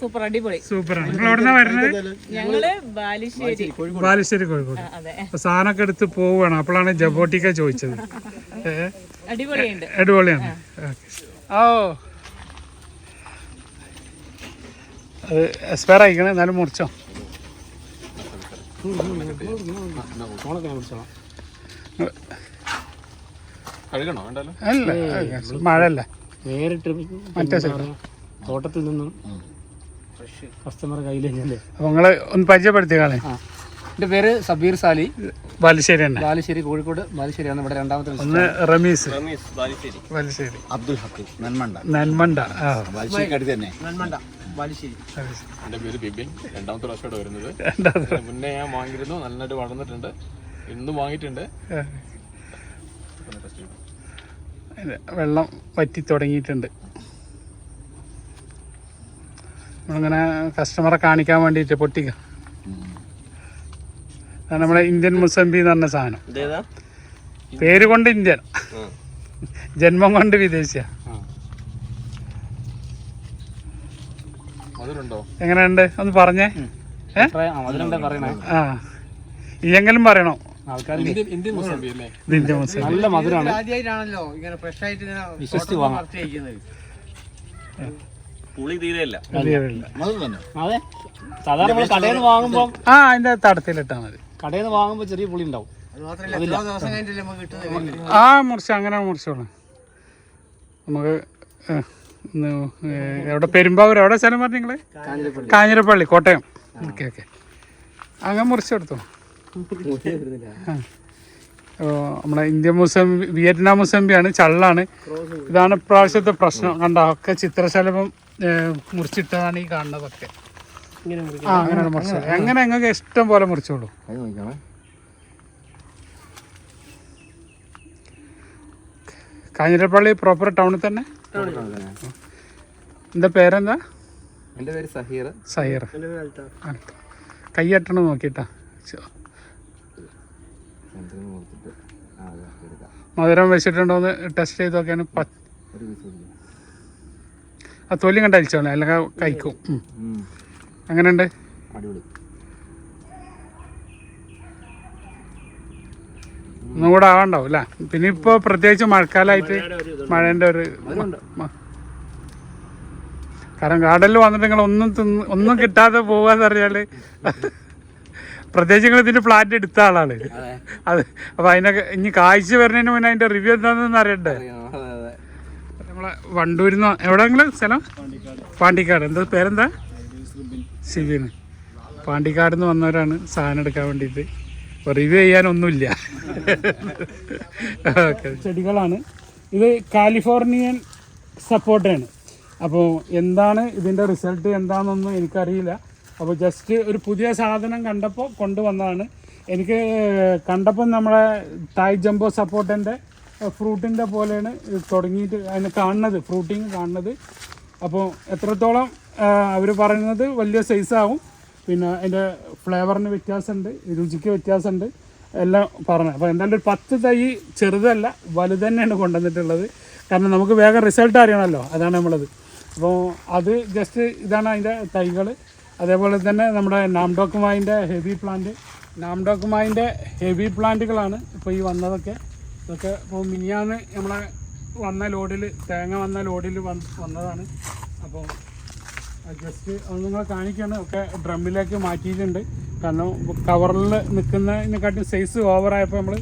സൂപ്പർ അടിപൊളി. സൂപ്പറാണ്. നിങ്ങൾ എവിടുന്നാ വരുന്നത്? ഞങ്ങൾ ബാലുശ്ശേരി. ബാലുശ്ശേരി കോഴിക്കോട്. സാധനമൊക്കെ എടുത്ത് പോവുകയാണ്. അപ്പോഴാണ് ജബോട്ടിക്ക ചോദിച്ചത്. അടിപൊളിയുണ്ട്. അടിപൊളിയാണ്. ഓ. അത് എക്സ്പയർ ആയിക്കണേ. എന്നാലും മുറിച്ചോ. അല്ല മറ്റേ സൈഡ്. തോട്ടത്തിൽ നിന്നും കസ്റ്റമർ നിങ്ങൾ ഒന്ന് പരിചയപ്പെടുത്തിയാളെ എന്റെ പേര് സബീർ സാലി. ബാലുശ്ശേരി ബാലുശ്ശേരി കോഴിക്കോട് ബാലുശ്ശേരിയാണ് ഇവിടെ രണ്ടാമത്തെ. ഒന്ന് റമീസ്. ബാലിശ്ശേരി. അബ്ദുൽ ഹക്കീം നന്മണ്ട. നന്മണ്ട ബാലുശ്ശേരി അടുത്ത് തന്നെ. ബാലുശ്ശേരി. എന്റെ പേര് ബിബിൻ. രണ്ടാമത്തെ പ്രാവശ്യമായിട്ട് വരുന്നത്. മുന്നേ ഞാൻ വാങ്ങിയിരുന്നു. നന്നായിട്ട് വളർന്നിട്ടുണ്ട്. ഇന്നും വാങ്ങിയിട്ടുണ്ട്. വെള്ളം വറ്റി തുടങ്ങിയിട്ടുണ്ട്. നമ്മളിങ്ങനെ കസ്റ്റമറെ കാണിക്കാൻ വേണ്ടിയിട്ട് പൊട്ടിക്ക നമ്മുടെ ഇന്ത്യൻ മുസംബി എന്ന് പറഞ്ഞ സാധനം. പേര് കൊണ്ട് ഇന്ത്യൻ. ജന്മം കൊണ്ട് വിദേശിയ. മധുരമുണ്ടോ? എങ്ങനെയുണ്ട്? ഒന്ന് പറഞ്ഞേ. ഏ? ആ, ഇയെങ്കിലും പറയണോ? ആൾക്കാർ ഇന്ത്യൻ മുസംബി നല്ല മധുരമാണ് ആദ്യമായിട്ടാണല്ലോ ഇങ്ങനെ ഫ്രഷ് ആയിട്ട് ഇങ്ങനെ വിശ്വസിച്ച് വാങ്ങാം പുളി തീരെയില്ല. അതെ. സാധാരണ നമ്മൾ കടയിൽ നിന്ന് വാങ്ങുമ്പോൾ ആ അതിന്റെ മതി. കടയിൽ നിന്ന് വാങ്ങുമ്പോൾ ചെറിയ പുളി ഉണ്ടാവും. അത് മാത്രമല്ല എത്രയോ ദിവസം കഴിഞ്ഞിട്ടല്ലേ നമുക്ക് കിട്ടുന്നത്? ആ മുറിച്ച് അങ്ങനെ മുറിച്ചോളാം. നമുക്ക് എവിടെ പെരുമ്പാവൂർ എവിടെ സ്ഥലം പറഞ്ഞു നിങ്ങൾ? കാഞ്ഞിരപ്പള്ളി. കോട്ടയം. Okay okay. അങ്ങനെ മുറിച്ചെടുത്തോ നമ്മുടെ ഇന്ത്യൻ മുസംബി വിയറ്റ്നാം മുസംബിയാണ് ചള്ളാണ്. ഇതാണ് ഇപ്രാവശ്യത്തെ പ്രശ്നം. കണ്ട ഒക്കെ ചിത്രശലഭം മുറിച്ചിട്ടതാണ് ഈ കാണുന്നതൊക്കെ. ആ അങ്ങനെ മുറിച്ചോളൂ എങ്ങനെ നിങ്ങൾക്ക് ഇഷ്ടം പോലെ മുറിച്ചോളൂ? കാഞ്ഞിരപ്പള്ളി പ്രോപ്പർ ടൗണിൽ തന്നെ? എന്താ പേരെന്താ? എന്റെ പേര് സഹീർ. സഹീർ. ആ. കൈയട്ടണം നോക്കിട്ടാ കൊടുത്തിട്ട് ആ അതെ എടുക്കാം മധുരം വെച്ചിട്ടുണ്ടോ എന്ന് ടെസ്റ്റ് ചെയ്ത് നോക്കിയാണ് ആ തൊലി കണ്ട അഴിച്ചോളെ അല്ലെങ്കിൽ കഴിക്കും. അങ്ങനെയുണ്ട് ഒന്നും കൂടെ ആവാണ്ടാവും അല്ലേ? പിന്നെ ഇപ്പോൾ പ്രത്യേകിച്ച് മഴക്കാലമായിട്ട് മഴേന്റെ ഒരു കാരണം കാടലിൽ വന്നിട്ട് നിങ്ങൾ ഒന്നും തിന്ന് ഒന്നും കിട്ടാതെ പോവാന്ന് പറഞ്ഞാൽ പ്രത്യേകിച്ച് നിങ്ങൾ ഇതിന്റെ ഫ്ലാറ്റ് എടുത്ത ആളാണ്. അതെ. അപ്പൊ അതിനൊക്കെ ഇനി കാഴ്ച വരുന്നതിന് മുന്നേ അതിന്റെ റിവ്യൂ എന്താണെന്ന് അറിയണ്ടേ? നമ്മളെ വണ്ടൂരിൽ നിന്ന് എവിടെയെങ്കിലും സ്ഥലം? പാണ്ടിക്കാട്. എന്താ പേരെന്താ? സിബിന് പാണ്ടിക്കാട് നിന്ന് വന്നവരാണ് സാധനം എടുക്കാൻ വേണ്ടിയിട്ട്. റിവ്യൂ ചെയ്യാനൊന്നുമില്ല ഓക്കെ. ചെടികളാണ്. ഇത് കാലിഫോർണിയൻ സപ്പോർട്ടാണ് അപ്പോൾ എന്താണ് ഇതിന്റെ റിസൾട്ട് എന്താണെന്നൊന്നും എനിക്കറിയില്ല. അപ്പോൾ ജസ്റ്റ് ഒരു പുതിയ സാധനം കണ്ടപ്പോൾ കൊണ്ടുവന്നതാണ്. എനിക്ക് കണ്ടപ്പോൾ നമ്മളെ തായ് ജംബോ സപ്പോർട്ടിന്റെ ഫ്രൂട്ടിന്റെ പോലെയാണ് തുടങ്ങിയിട്ട് അതിന് കാണുന്നത് ഫ്രൂട്ടിങ് കാണുന്നത്. അപ്പോൾ എത്രത്തോളം അവർ പറയുന്നത് വലിയ സൈസാവും പിന്നെ അതിന്റെ ഫ്ലേവറിന് വ്യത്യാസമുണ്ട് രുചിക്ക് വ്യത്യാസമുണ്ട് എല്ലാം പറഞ്ഞു. അപ്പോൾ എന്തായാലും ഒരു പത്ത് തൈ ചെറുതല്ല വലുത് തന്നെയാണ് കൊണ്ടുവന്നിട്ടുള്ളത്. കാരണം നമുക്ക് വേഗം റിസൾട്ട് അറിയണമല്ലോ അതാണ് നമ്മളത്. അപ്പോൾ അത് ജസ്റ്റ് ഇതാണ് അതിന്റെ തൈകൾ അതേപോലെ തന്നെ നമ്മുടെ നാംഡോക്കുമായിന്റെ ഹെവി പ്ലാന്റ്. നാംഡോക്കുമായിന്റെ ഹെവി പ്ലാന്റുകളാണ് ഇപ്പോൾ ഈ വന്നതൊക്കെ. ഇതൊക്കെ ഇപ്പോൾ മിനിയാന്ന് നമ്മളെ വന്ന ലോഡിൽ തേങ്ങ വന്ന ലോഡിൽ വന്ന് വന്നതാണ്. അപ്പോൾ ജസ്റ്റ് അത് നിങ്ങളെ കാണിക്കുകയാണ് ഒക്കെ ഡ്രമ്മിലേക്ക് മാറ്റിയിട്ടുണ്ട്. കാരണം കവറിൽ നിൽക്കുന്നതിനെക്കാട്ടും സൈസ് ഓവറായപ്പോൾ നമ്മൾ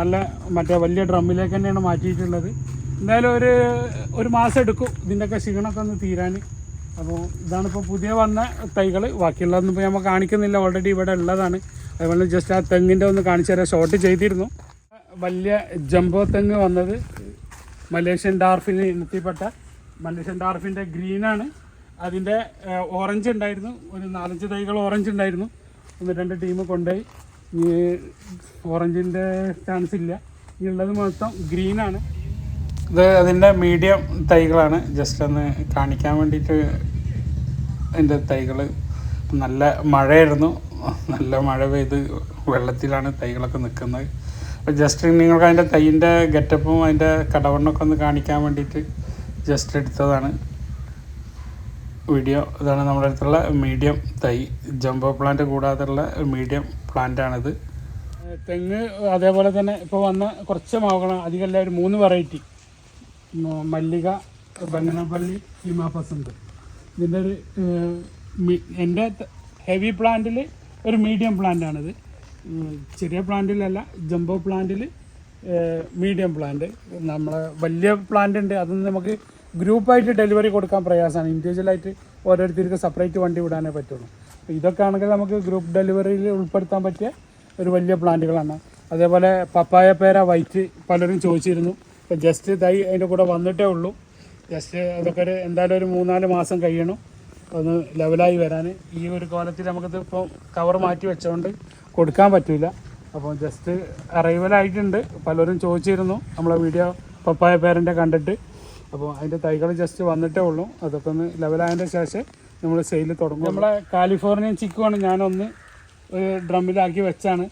നല്ല മറ്റേ വലിയ ഡ്രമ്മിലേക്ക് തന്നെയാണ് മാറ്റിയിട്ടുള്ളത്. എന്തായാലും ഒരു ഒരു മാസം എടുക്കും ഇതിന്റെയൊക്കെ ക്ഷീണമൊക്കെ ഒന്ന് തീരാൻ അപ്പോൾ ഇതാണിപ്പോൾ പുതിയ വന്ന തൈകൾ. ബാക്കിയുള്ളതൊന്നും ഇപ്പോൾ നമ്മൾ കാണിക്കുന്നില്ല. ഓൾറെഡി ഇവിടെ ഉള്ളതാണ്. അതുപോലെ ജസ്റ്റ് ആ തെങ്ങിന്റെ ഒന്ന് കാണിച്ചു തരാം. ഷോർട്ട് ചെയ്തിരുന്നു. വലിയ ജംബോ തെങ്ങ് വന്നത് മലേഷ്യൻ ഡാർഫിന് ഇനത്തിൽപ്പെട്ട മലേഷ്യൻ ഡാർഫിന്റെ ഗ്രീനാണ് അതിന്റെ ഓറഞ്ച് ഉണ്ടായിരുന്നു. ഒരു നാലഞ്ച് തൈകൾ ഓറഞ്ച് ഉണ്ടായിരുന്നു. ഒന്ന് രണ്ട് ടീം കൊണ്ടുപോയി. ഈ ഓറഞ്ചിന്റെ ചാൻസ് ഇല്ല. ഈ ഉള്ളത് മൊത്തം ഗ്രീനാണ് ഇത് അതിന്റെ മീഡിയം തൈകളാണ്. ജസ്റ്റ് ഒന്ന് കാണിക്കാൻ വേണ്ടിയിട്ട് അതിന്റെ തൈകൾ നല്ല മഴയായിരുന്നു. നല്ല മഴ പെയ്ത് വെള്ളത്തിലാണ് തൈകളൊക്കെ നിൽക്കുന്നത്. അപ്പോൾ ജസ്റ്റ് നിങ്ങൾക്ക് അതിന്റെ തൈന്റെ ഗെറ്റപ്പും അതിന്റെ കടവണ്ണൊക്കെ ഒന്ന് കാണിക്കാൻ വേണ്ടിയിട്ട് ജസ്റ്റ് എടുത്തതാണ്. വീഡിയോ ഇതാണ് നമ്മുടെ അടുത്തുള്ള മീഡിയം തൈ. ജംബോ പ്ലാന്റ് കൂടാതെയുള്ള മീഡിയം പ്ലാന്റാണിത് തെങ്ങ് അതേപോലെ തന്നെ ഇപ്പോൾ വന്ന കുറച്ച് മാവുകളാണ്. അധികമല്ല ഒരു മൂന്ന് വെറൈറ്റി മല്ലിക ബംഗനപ്പള്ളി ഹിമാപസന്ത് ഇതിന്റെ ഒരു എന്റെ ഹെവി പ്ലാന്റിൽ ഒരു മീഡിയം പ്ലാന്റാണിത്. ചെറിയ പ്ലാന്റിലല്ല ജംബോ പ്ലാന്റിൽ മീഡിയം പ്ലാന്റ്. നമ്മളെ വലിയ പ്ലാന്റ് ഉണ്ട് അതൊന്നും നമുക്ക് ഗ്രൂപ്പായിട്ട് ഡെലിവറി കൊടുക്കാൻ പ്രയാസമാണ്. ഇൻഡിവിജ്വലായിട്ട് ഓരോരുത്തർക്ക് സെപ്പറേറ്റ് വണ്ടി വിടാനേ പറ്റുള്ളൂ. അപ്പോൾ ഇതൊക്കെ ആണെങ്കിൽ നമുക്ക് ഗ്രൂപ്പ് ഡെലിവറിയിൽ ഉൾപ്പെടുത്താൻ പറ്റിയ ഒരു വലിയ പ്ലാന്റുകളാണ്. അതേപോലെ പപ്പായ പേര വൈറ്റ് പലരും ചോദിച്ചിരുന്നു. ജസ്റ്റ് തൈ അതിന്റെ കൂടെ വന്നിട്ടേ ഉള്ളൂ. ജസ്റ്റ് അതൊക്കെ ഒരു എന്തായാലും ഒരു മൂന്നാൽ മാസം കഴിയണം. ഒന്ന് ലെവലായി വരാൻ. ഈ ഒരു കോലത്തിൽ നമുക്കിത് ഇപ്പോൾ കവർ മാറ്റി വെച്ചുകൊണ്ട് കൊടുക്കാൻ പറ്റില്ല അപ്പോൾ ജസ്റ്റ് അറൈവലായിട്ടുണ്ട് പലരും ചോദിച്ചിരുന്നു. നമ്മളെ വീഡിയോ പപ്പായ പേരന്റെ കണ്ടിട്ട്. അപ്പോൾ അതിന്റെ തൈകൾ ജസ്റ്റ് വന്നിട്ടേ ഉള്ളൂ. അതൊക്കെ ഒന്ന് ലെവലായതിന്റെ ശേഷം നമ്മൾ സെയിൽ തുടങ്ങും. നമ്മളെ കാലിഫോർണിയൻ ചിക്കുമാണ് ഞാനൊന്ന് ഒരു ഡ്രമ്മിലാക്കി വെച്ചാണ്.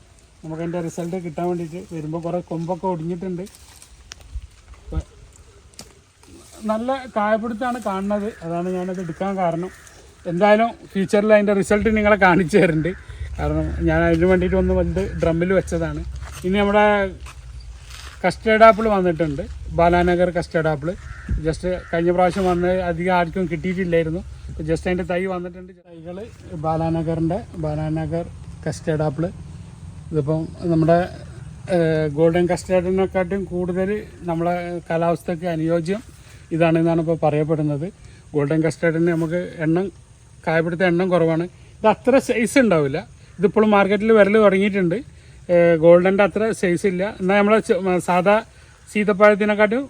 നമുക്ക് അതിന്റെ റിസൾട്ട് കിട്ടാൻ വേണ്ടിയിട്ട് വരുമ്പോൾ കുറേ കൊമ്പൊക്കെ ഒടിഞ്ഞിട്ടുണ്ട്. നല്ല കായപിടുത്താണ് കാണുന്നത്. അതാണ് ഞാനത് എടുക്കാൻ കാരണം. എന്തായാലും ഫ്യൂച്ചറിൽ അതിന്റെ റിസൾട്ട് നിങ്ങളെ കാണിച്ചു തരുന്നുണ്ട് കാരണം ഞാൻ അതിന് വേണ്ടിയിട്ട് ഒന്ന് വലുത് ഡ്രമ്മിൽ വെച്ചതാണ്. ഇനി നമ്മുടെ കസ്റ്റേർഡ് ആപ്പിൾ വന്നിട്ടുണ്ട്. ബാലാനഗർ കസ്റ്റേർഡ് ആപ്പിൾ ജസ്റ്റ് കഴിഞ്ഞ പ്രാവശ്യം വന്ന് അധികം ആർക്കും കിട്ടിയിട്ടില്ലായിരുന്നു. ജസ്റ്റ് അതിന്റെ തൈ വന്നിട്ടുണ്ട്. തൈകൾ ബാലാനഗറിന്റെ ബാലാനഗർ കസ്റ്റേർഡ് ആപ്പിൾ ഇതിപ്പം നമ്മുടെ ഗോൾഡൻ കസ്റ്റേർഡിനെക്കാട്ടും കൂടുതൽ നമ്മളെ കാലാവസ്ഥയ്ക്ക് അനുയോജ്യം ഇതാണ് എന്നാണ് ഇപ്പോൾ പറയപ്പെടുന്നത്. ഗോൾഡൻ കസ്റ്റേർഡിന് നമുക്ക് എണ്ണം കായപ്പെടുത്ത എണ്ണം കുറവാണ്. ഇത് അത്ര സൈസ് ഉണ്ടാവില്ല. ഇതിപ്പോഴും മാർക്കറ്റിൽ വരൽ തുടങ്ങിയിട്ടുണ്ട്. ഗോൾഡന്റെ അത്ര സൈസ് ഇല്ല. എന്നാൽ നമ്മളെ സാധാ സീതപ്പഴത്തിനെക്കാട്ടും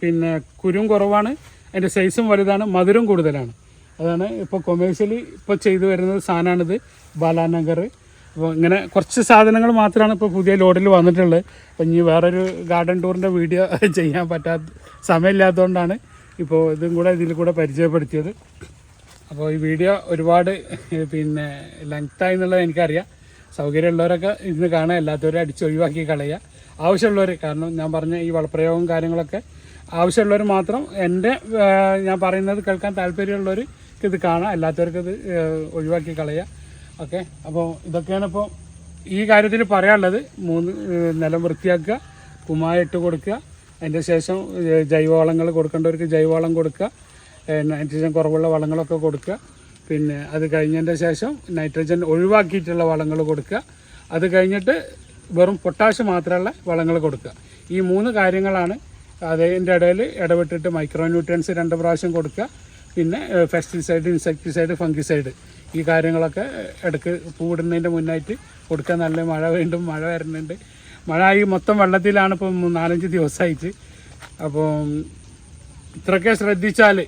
പിന്നെ കുരും കുറവാണ്. അതിന്റെ സൈസും വലുതാണ്. മധുരം കൂടുതലാണ്. അതാണ് ഇപ്പോൾ കൊമേഴ്ഷ്യലി ഇപ്പോൾ ചെയ്തു വരുന്നത് സാധനമാണിത് ബാലാനഗർ അപ്പോൾ ഇങ്ങനെ കുറച്ച് സാധനങ്ങൾ മാത്രമാണ് ഇപ്പോൾ പുതിയ ലോഡിൽ വന്നിട്ടുള്ളത്. അപ്പോൾ ഇനി വേറൊരു ഗാർഡൻ ടൂറിന്റെ വീഡിയോ ചെയ്യാൻ പറ്റാത്ത സമയമില്ലാത്തതുകൊണ്ടാണ് ഇപ്പോൾ ഇതും കൂടെ ഇതിൽ കൂടെ പരിചയപ്പെടുത്തിയത്. അപ്പോൾ ഈ വീഡിയോ ഒരുപാട് പിന്നെ ലെങ്ത്തായി എന്നുള്ളത് എനിക്കറിയാം. സൗകര്യമുള്ളവരൊക്കെ ഇന്ന് കാണുക എല്ലാത്തവരും അടിച്ച് ഒഴിവാക്കി കളയുക. ആവശ്യമുള്ളവർ കാരണം ഞാൻ പറഞ്ഞ ഈ വളപ്രയോഗവും കാര്യങ്ങളൊക്കെ ആവശ്യമുള്ളവർ മാത്രം എന്റെ ഞാൻ പറയുന്നത് കേൾക്കാൻ താല്പര്യമുള്ളവർക്ക് ഇത് കാണാം. അല്ലാത്തവർക്ക് ഇത് ഒഴിവാക്കി കളയുക. ഓക്കെ. അപ്പോൾ ഇതൊക്കെയാണ് ഇപ്പോൾ ഈ കാര്യത്തിൽ പറയാനുള്ളത്. മൂന്ന് നിലം വൃത്തിയാക്കുക കുമായ ഇട്ട് കൊടുക്കുക. അതിന്റെ ശേഷം ജൈവവളങ്ങൾ കൊടുക്കേണ്ടവർക്ക് ജൈവവളം കൊടുക്കുക. നൈട്രജൻ കുറവുള്ള വളങ്ങളൊക്കെ കൊടുക്കുക. പിന്നെ അത് കഴിഞ്ഞതിന്റെ ശേഷം നൈട്രജൻ ഒഴിവാക്കിയിട്ടുള്ള വളങ്ങൾ കൊടുക്കുക. അത് കഴിഞ്ഞിട്ട് വെറും പൊട്ടാഷ് മാത്രമുള്ള വളങ്ങൾ കൊടുക്കുക. ഈ മൂന്ന് കാര്യങ്ങളാണ് അതിന്റെ ഇടയിൽ ഇടപെട്ടിട്ട് മൈക്രോ ന്യൂട്രിയൻസ് രണ്ട് പ്രാവശ്യം കൊടുക്കുക. പിന്നെ പെസ്റ്റിസൈഡ് ഇൻസെക്ടിസൈഡ് ഫംഗിസൈഡ് ഈ കാര്യങ്ങളൊക്കെ ഇടയ്ക്ക് പൂടുന്നതിന്റെ മുന്നായിട്ട് കൊടുക്കാൻ നല്ല മഴ വീണ്ടും മഴ വരുന്നുണ്ട് മഴ ഈ മൊത്തം വെള്ളത്തിലാണ് ഇപ്പം നാലഞ്ച് ദിവസമായിട്ട് അപ്പോൾ ഇത്രയൊക്കെ ശ്രദ്ധിച്ചാൽ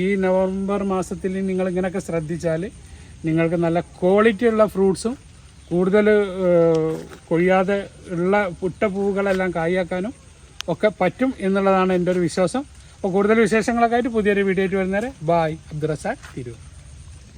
ഈ നവംബർ മാസത്തിൽ നിങ്ങൾ ഇങ്ങനെയൊക്കെ ശ്രദ്ധിച്ചാൽ നിങ്ങൾക്ക് നല്ല ക്വാളിറ്റിയുള്ള ഫ്രൂട്ട്സും കൂടുതൽ കൊഴിയാതെ ഉള്ള പുട്ട പൂവുകളെല്ലാം കായാക്കാനും ഒക്കെ പറ്റും എന്നുള്ളതാണ് എന്റെ ഒരു വിശ്വാസം. അപ്പോൾ കൂടുതൽ വിശേഷങ്ങളൊക്കെ ആയിട്ട് പുതിയൊരു വീഡിയോ ആയിട്ട് വരുന്നവരെ ബായ് അബ്ദുറസാഖ് തിരൂർ.